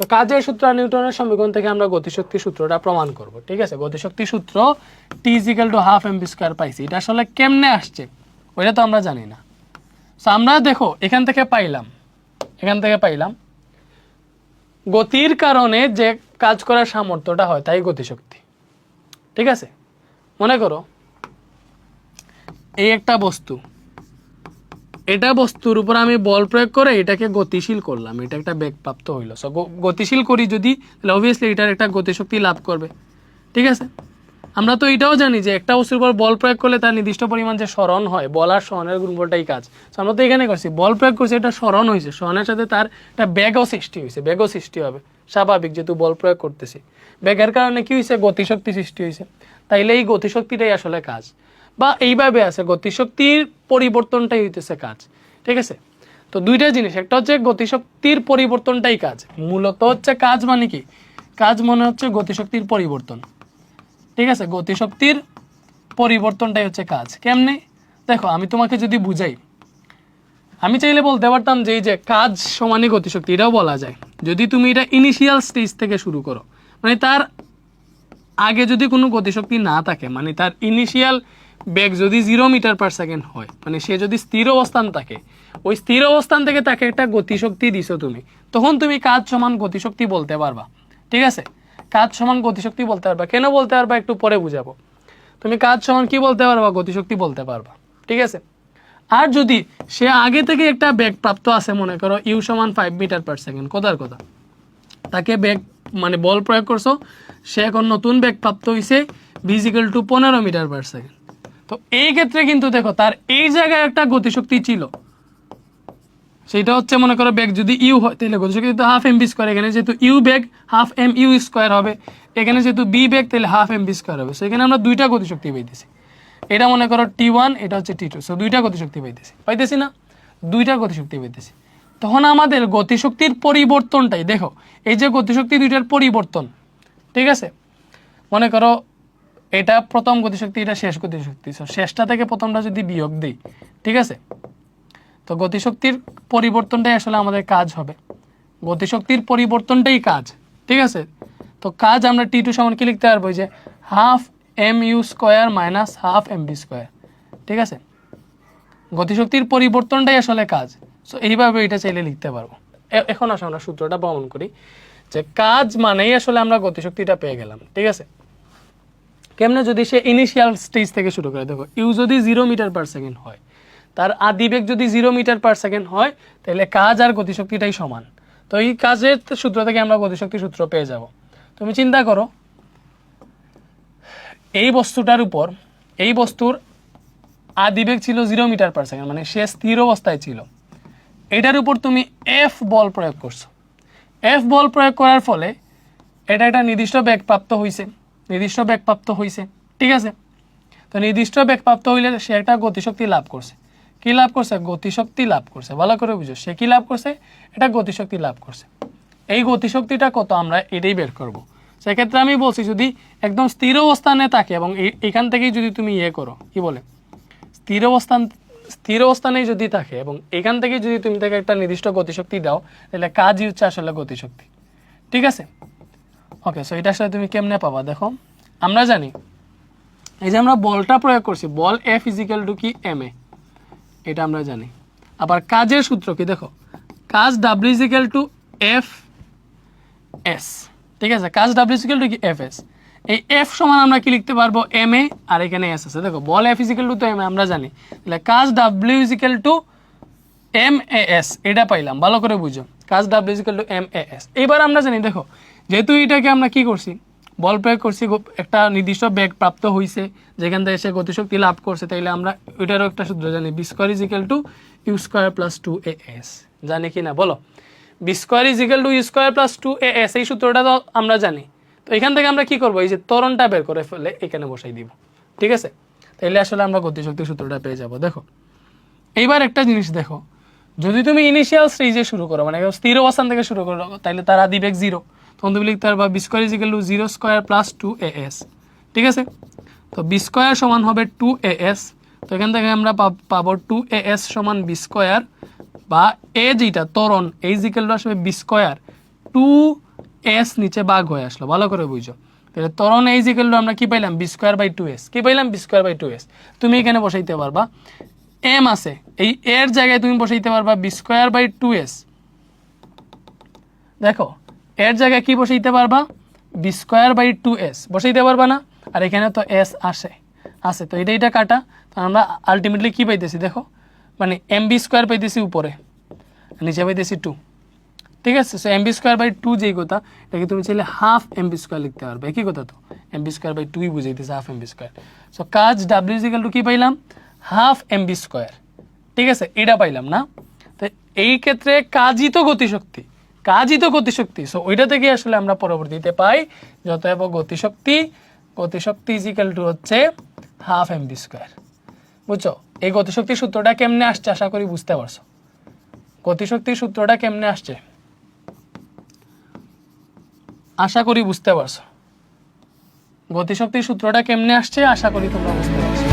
তো কাজের সূত্র আর নিউটনের সমীকরণ থেকে আমরা গতিশক্তি সূত্রটা প্রমাণ করব, ঠিক আছে? গতিশক্তি সূত্র T equal to half M square পাইছি। এটা আসলে কেমনে আসছে? ওইটা তো আমরা জানি না। তো আমরা দেখো, এখান থেকে পাইলাম। এখান থেকে পাইলাম। গতির কারণে যে কাজ করার সামর্থ্যটা হয়, তাই গতিশক্তি। ঠিক আছে? মনে করো, এই একটা বস্তু এটা বস্তুর উপর আমি বল প্রয়োগ করে এটাকে গতিশীল করলাম। এটা একটা বেগপ্রাপ্ত হইল। সো গতিশীল করি যদি, তাহলে অবভিয়াসলি এটার একটা গতিশক্তি লাভ করবে। ঠিক আছে? আমরা তো এটাও জানি যে একটা বস্তুর উপর বল প্রয়োগ করলে তার নির্দিষ্ট পরিমাণ যে স্মরণ হয়, বল আর স্মরণের গুণফলটাই কাজ। So, আমরা তো এখানে করছি, বল প্রয়োগ করছি, এটা স্মরণ হয়েছে স্মরণের সাথে তার একটা ব্যাগও সৃষ্টি হয়েছে ব্যাগও সৃষ্টি হবে। স্বাভাবিক যেহেতু বল প্রয়োগ করতেছি। ব্যাগের কারণে কি হয়েছে গতিশক্তি সৃষ্টি হয়েছে তাইলে এই গতিশক্তিটাই আসলে কাজ। বা এইভাবে আছে, গতিশক্তির পরিবর্তনটাই হইতেছে কাজ। ঠিক আছে? তো দুইটা জিনিস, একটা হচ্ছে গতিশক্তির পরিবর্তনটাই কাজ। মূলত হচ্ছে কাজ মানে কি? কাজ মনে হচ্ছে গতিশক্তির পরিবর্তন। ঠিক আছে? গতিশক্তির পরিবর্তনটাই হচ্ছে কাজ। কেমনে? দেখো, আমি তোমাকে যদি বুঝাই, আমি চাইলে বলতে পারতাম যে এই যে কাজ সমানে গতিশক্তি, এটাও বলা যায়। যদি তুমি এটা ইনিশিয়াল স্টেজ থেকে শুরু করো মানে তার আগে যদি কোনো গতিশক্তি না থাকে মানে তার ইনিশিয়াল বেগ যদি জিরো মিটার পার সেকেন্ড হয় মানে সে যদি স্থির অবস্থান থাকে, ওই স্থির অবস্থান থেকে তাকে একটা গতিশক্তি দিছো তুমি, তখন তুমি কাজ সমান গতিশক্তি বলতে পারবা, ঠিক আছে? কাজ সমান গতিশক্তি বলতে পারবা। কেন বলতে পারবা একটু পরে বুঝাবো। তুমি কাজ সমান কি বলতে পারবা? গতিশক্তি বলতে পারবা, ঠিক আছে? আর যদি সে আগে থেকে একটা বেগ প্রাপ্ত আছে, মনে করো ইউ সমান ফাইভ মিটার পার সেকেন্ড কোথার কথা, তাকে বেগ মানে বল প্রয়োগ করছ, সে এখন নতুন বেগ প্রাপ্ত হয়েছে ভিজিক্যাল টু পনেরো মিটার পার সেকেন্ড তো এই ক্ষেত্রে কিন্তু দেখো, তার এই জায়গায় একটা গতিশক্তি ছিল। সেটা হচ্ছে মনে করো বেগ যদি ইউ হয়, তাহলে গতিশক্তি তো হাফ এম বি স্কোয়ার এখানে যেহেতু ইউ বেগ হাফ এম ইউ স্কোয়ার হবে। এখানে যেহেতু বি বেগ তাহলে হাফ এম বি স্কোয়ার হবে। সো এখানে আমরা দুইটা গতিশক্তি পাইতেছি। এটা মনে করো টি ওয়ান এটা হচ্ছে টি টু সো দুইটা গতিশক্তি পাইতেছি। পাইতেছি না? দুইটা গতিশক্তি পাইতেছি। তখন আমাদের গতিশক্তির পরিবর্তনটাই, দেখো, এই যে গতিশক্তি দুইটার পরিবর্তন, ঠিক আছে? মনে করো এটা প্রথম গতিশক্তি এটা শেষ গতিশক্তি। So, শেষটা থেকে প্রথমটা যদি বিয়োগ দিই ঠিক আছে? তো গতিশক্তির পরিবর্তনটাই আসলে আমাদের কাজ হবে। গতিশক্তির পরিবর্তনটাই কাজ ঠিক আছে? তো কাজ আমরা টি টু সমান কি লিখতে পারব? যে half M U square minus half M V square ঠিক আছে? গতিশক্তির পরিবর্তনটাই আসলে কাজ। সো এইভাবে এটা চাইলে লিখতে পারব। এখন আসলে আমরা সূত্রটা প্রমাণ করি। যে কাজ মানেই আসলে আমরা গতিশক্তিটা পেয়ে গেলাম ঠিক আছে? কেমনে যদি সে ইনিশিয়াল স্টেজ থেকে শুরু করে? দেখো ইউ যদি জিরো মিটার পার সেকেন্ড হয়, তার আদিবেগ যদি জিরো মিটার পার সেকেন্ড হয়, তাহলে কাজ আর গতিশক্তিটাই সমান। তো এই কাজের সূত্র থেকে আমরা গতিশক্তি সূত্র পেয়ে যাব। তুমি চিন্তা করো, এই বস্তুটার উপর, এই বস্তুর আদিবেগ ছিল জিরো মিটার পার সেকেন্ড মানে সে স্থির অবস্থায় ছিল। এটার উপর তুমি এফ বল প্রয়োগ করছ। এফ বল প্রয়োগ করার ফলে এটা একটা নির্দিষ্ট বেগ প্রাপ্ত হয়েছে নির্দিষ্ট বেগ প্রাপ্ত হয়েছে ঠিক আছে? তো নির্দিষ্ট বেগ প্রাপ্ত হইলে সে একটা গতিশক্তি লাভ করছে। কি লাভ করছে? গতিশক্তি লাভ করছে। ভালো করে বুঝো, সে কি লাভ করছে? এটা গতিশক্তি লাভ করছে। এই গতিশক্তিটা কত আমরা এটাই বের করব। সেক্ষেত্রে আমি বলছি, যদি একদম স্থির অবস্থানে থাকে এবং এখান থেকেই যদি তুমি ইয়ে করো, কি বলে? স্থির অবস্থান স্থির অবস্থানেই যদি থাকে এবং এখান থেকে যদি তুমি তাকে একটা নির্দিষ্ট গতিশক্তি দাও, তাহলে কাজই হচ্ছে আসলে গতিশক্তি। ঠিক আছে? ওকে সো এটা আসলে তুমি কেমনে পাবা? দেখো, আমরা জানি, এই যে আমরা বলটা প্রয়োগ করছি, বল এফ ইজিক্যাল টু কি? এম এ এটা আমরা জানি। আবার কাজের সূত্র কি? দেখো, কাজ W equal to F S ঠিক আছে? কাজ ডাব্লিউ ইজিক্যাল টু কি? এফ এস এই এফ সমান আমরা কি লিখতে পারব? এম এ আর এখানে এস আছে। দেখো, বল এফ ইজিক্যাল টু তো এম এ আমরা জানি। তাহলে কাজ W equal to M A S এটা পাইলাম। ভালো করে বুঝো। কাজ W equal to M A S এবার আমরা জানি, দেখো যেহেতু এটাকে আমরা কি করছি? বল প্রয়োগ করছি একটা নির্দিষ্ট বেগ প্রাপ্ত হয়েছে যেখান থেকে সে গতিশক্তি লাভ করছে, তাইলে আমরা ওইটারও একটা সূত্র জানি V square equal to U square plus two A S জানি কি না? বলো। V square equal to U square plus two A S এই সূত্রটা তো আমরা জানি। তো এখান থেকে আমরা কি করব? এই যে তরণটা বের করে ফেলে এখানে বসাই দিব। ঠিক আছে? তাইলে আসলে আমরা গতিশক্তির সূত্রটা পেয়ে যাব। দেখো, এইবার একটা জিনিস দেখো। যদি তুমি ইনিশিয়াল স্টেজে শুরু করো মানে স্থির অবস্থান থেকে শুরু করো তাহলে তার আদিবেগ জিরো তখন তুমি লিখতে পারবা V square equal to zero square plus two A S. ঠিক আছে? তো বি স্কোয়ার সমান হবে টু এ এস। তো এখান থেকে আমরা পাব- টু এ এস সমান বি স্কোয়ার বা এ যেটা ত্বরণ এই জিক্যাল টু আসবে বি স্কোয়ার। টু এস নিচে বাঘ হয়ে আসলো, ভালো করে বুঝো। তাহলে ত্বরণ এই করল আমরা কি পাইলাম? V by two S. কি পাইলাম? V square by two S. তুমি এখানে বসাইতে পারবা। এম আছে। এই এর জায়গায় তুমি বসাইতে পারবা বি বাই টু এস। দেখো এর জায়গায় কি বসাইতে পারবা? V square by two S বসাইতে পারবা না? আর এখানে তো এস আসে। আসে তো এটা এটা কাটা। তো আমরা আলটিমেটলি কি পাইতেছি দেখো? মানে এম বি স্কোয়ার পাইতেছি উপরে, নিচে পাইতেছি টু ঠিক আছে? So M V square by two যেই কথা, এটাকে তুমি চাইলে হাফ এম বি স্কোয়ার লিখতে পারবে। একই কথা তো? M B square by টুই বুঝাইতেছে half M V square so কাজ ডাব্লিউ ইজিক্যাল টু কী পাইলাম? হাফ এম বি স্কোয়ার ঠিক আছে? এটা পাইলাম না? তো এই ক্ষেত্রে কাজই তো গতিশক্তি। কাজই তো গতিশক্তি। সো ওইটা থেকে আসলে আমরা পরবর্তীতে পাই যত যতএব গতিশক্তি গতিশক্তি ইজিক্যাল টু হচ্ছে হাফ এম বি স্কোয়ার বুঝছ? এই গতিশক্তির সূত্রটা কেমনে আসছে আশা করি বুঝতে পারছ। গতিশক্তির সূত্রটা কেমনে আসছে? আশা করি বুঝতে পারছ। গতিশক্তির সূত্রটা কেমনে আসছে আশা করি তোমরা বুঝতে পারছ।